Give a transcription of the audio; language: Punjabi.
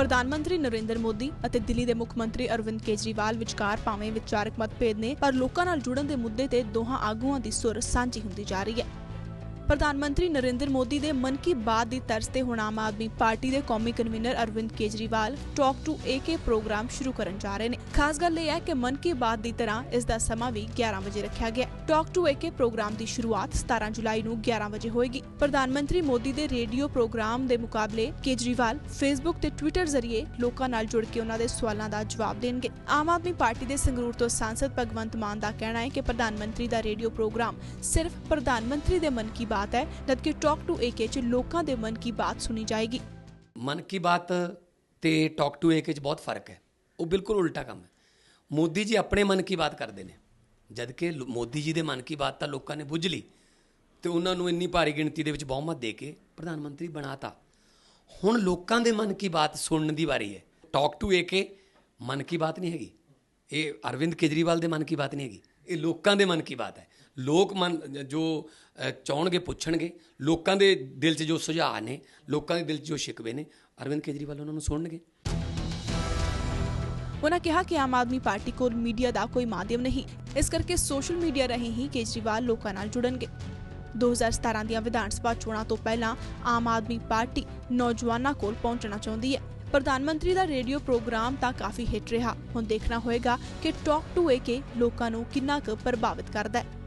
ਪ੍ਰਧਾਨ ਮੰਤਰੀ ਨਰਿੰਦਰ ਮੋਦੀ ਅਤੇ ਦਿੱਲੀ ਦੇ ਮੁੱਖ ਮੰਤਰੀ ਅਰਵਿੰਦ ਕੇਜਰੀਵਾਲ ਵਿਚਕਾਰ ਭਾਵੇਂ ਵਿਚਾਰਕ ਮਤਭੇਦ ਨੇ, ਪਰ ਲੋਕਾਂ ਨਾਲ ਜੁੜਨ ਦੇ ਮੁੱਦੇ ਤੇ ਦੋਹਾਂ ਆਗੂਆਂ ਦੀ ਸੁਰ ਸਾਂਝੀ ਹੁੰਦੀ ਜਾ ਰਹੀ ਹੈ। ਪ੍ਰਧਾਨ ਮੰਤਰੀ ਨਰਿੰਦਰ ਮੋਦੀ ਦੇ ਮਨ ਕੀ ਬਾਤ ਦੀ ਤਰਜ਼ ਤੇ ਹੁਣ ਆਮ ਆਦਮੀ ਪਾਰਟੀ ਦੇ ਕੌਮੀ convener Arvind Kejriwal talk to AK programme ਸ਼ੁਰੂ ਕਰਨ ਜਾ ਰਹੇ ਨੇ। ਖਾਸ ਗੱਲ ਇਹ ਹੈ ਕਿ ਮਨ ਕੀ ਬਾਤ ਦੀ ਤਰ੍ਹਾਂ ਇਸ ਦਾ ਸਮਾਂ ਵੀ 11 ਵਜੇ ਰੱਖਿਆ ਗਿਆ। ਟਾਕ ਟੂ ਏਕੇ ਪ੍ਰੋਗਰਾਮ ਦੀ ਸ਼ੁਰੂਆਤ 17 ਜੁਲਾਈ ਨੂੰ 11 ਵਜੇ ਹੋਏਗੀ। ਪ੍ਰਧਾਨ ਮੰਤਰੀ ਮੋਦੀ ਦੇ ਰੇਡੀਓ ਪ੍ਰੋਗਰਾਮ ਦੇ ਮੁਕਾਬਲੇ ਕੇਜਰੀਵਾਲ ਫੇਸਬੁੱਕ ਤੇ ਟਵਿੱਟਰ ਜ਼ਰੀਏ ਲੋਕਾਂ ਨਾਲ ਜੁੜ ਕੇ ਉਹਨਾਂ ਦੇ ਸਵਾਲਾਂ ਦਾ ਜਵਾਬ ਦੇਣਗੇ। ਆਮ ਆਦਮੀ ਪਾਰਟੀ ਦੇ ਸੰਗਰੂਰ ਤੋਂ ਸਾਂਸਦ ਭਗਵੰਤ ਮਾਨ ਦਾ ਕਹਿਣਾ ਹੈ ਕਿ ਪ੍ਰਧਾਨ ਮੰਤਰੀ ਦਾ ਰੇਡੀਓ ਪ੍ਰੋਗਰਾਮ ਸਿਰਫ ਪ੍ਰਧਾਨ ਮੰਤਰੀ ਦੇ ਮਨ ਕੀ ਬਾਤ ਹੈ ਜਦਕਿ ਟਾਕ ਟੂ ਏਕੇ 'ਚ ਲੋਕਾਂ ਦੇ ਮਨ ਕੀ ਬਾਤ ਸੁਣੀ ਜਾਏਗੀ ਮਨ ਕੀ ਬਾਤ ਤੇ ਟਾਕ ਟੂ ਏਕ ਵਿੱਚ ਬਹੁਤ ਫ਼ਰਕ ਹੈ ਉਹ ਬਿਲਕੁਲ ਉਲਟਾ ਕੰਮ ਹੈ ਮੋਦੀ ਜੀ ਆਪਣੇ ਮਨ ਕੀ ਬਾਤ ਕਰਦੇ ਨੇ ਜਦ ਕਿ ਮੋਦੀ ਜੀ ਦੇ ਮਨ ਕੀ ਬਾਤ ਤਾਂ ਲੋਕਾਂ ਨੇ ਬੁੱਝ ਲਈ ਤੇ ਉਹਨਾਂ ਨੂੰ ਇੰਨੀ ਭਾਰੀ ਗਿਣਤੀ ਦੇ ਵਿੱਚ ਬਹੁਮਤ ਦੇ ਕੇ ਪ੍ਰਧਾਨ ਮੰਤਰੀ ਬਣਾਤਾ ਹੁਣ ਲੋਕਾਂ ਦੇ ਮਨ ਕੀ ਬਾਤ ਸੁਣਨ ਦੀ ਵਾਰੀ ਹੈ ਟਾਕ ਟੂ ਏਕੇ ਮਨ ਕੀ ਬਾਤ ਨਹੀਂ ਹੈਗੀ ਇਹ ਅਰਵਿੰਦ ਕੇਜਰੀਵਾਲ ਦੇ ਮਨ ਕੀ ਬਾਤ ਨਹੀਂ ਹੈਗੀ ਇਹ ਲੋਕਾਂ ਦੇ ਮਨ ਕੀ ਬਾਤ ਹੈ ਲੋਕ ਮਨ, ਜੋ ਚਾਹਣਗੇ ਪੁੱਛਣਗੇ, ਲੋਕਾਂ ਦੇ ਦਿਲ 'ਚ ਜੋ ਸੁਝਾਅ ਨੇ, ਲੋਕਾਂ ਦੇ ਦਿਲ 'ਚ ਜੋ ਸ਼ਿਕਵੇ ਨੇ, ਅਰਵਿੰਦ ਕੇਜਰੀਵਾਲ ਉਹਨਾਂ ਨੂੰ ਸੁਣਨਗੇ। ਉਹਨਾਂ ਕਿਹਾ ਕਿ ਆਮ ਆਦਮੀ ਪਾਰਟੀ ਕੋਲ ਮੀਡੀਆ ਦਾ ਕੋਈ ਮਾਧਿਅਮ ਨਹੀਂ। ਇਸ ਕਰਕੇ ਸੋਸ਼ਲ ਮੀਡੀਆ ਰਾਹੀਂ ਹੀ ਕੇਜਰੀਵਾਲ ਲੋਕਾਂ ਨਾਲ ਜੁੜਨਗੇ। 2017 ਦੀਆਂ ਵਿਧਾਨ ਸਭਾ ਚੋਣਾਂ ਤੋਂ ਪਹਿਲਾਂ ਆਮ ਆਦਮੀ ਪਾਰਟੀ ਨੌਜਵਾਨਾਂ ਕੋਲ ਪਹੁੰਚਣਾ ਚਾਹੁੰਦੀ ਹੈ। ਪ੍ਰਧਾਨ ਮੰਤਰੀ ਦਾ ਰੇਡੀਓ ਪ੍ਰੋਗਰਾਮ ਤਾਂ ਕਾਫੀ ਹਿੱਟ ਰਿਹਾ। ਹੁਣ ਦੇਖਣਾ ਹੋਏਗਾ ਕਿ ਟਾਕ ਟੂ ਏ ਲੋਕਾਂ ਨੂੰ ਕਿੰਨਾ ਕੁ ਪ੍ਰਭਾਵਿਤ ਕਰਦਾ ਹੈ।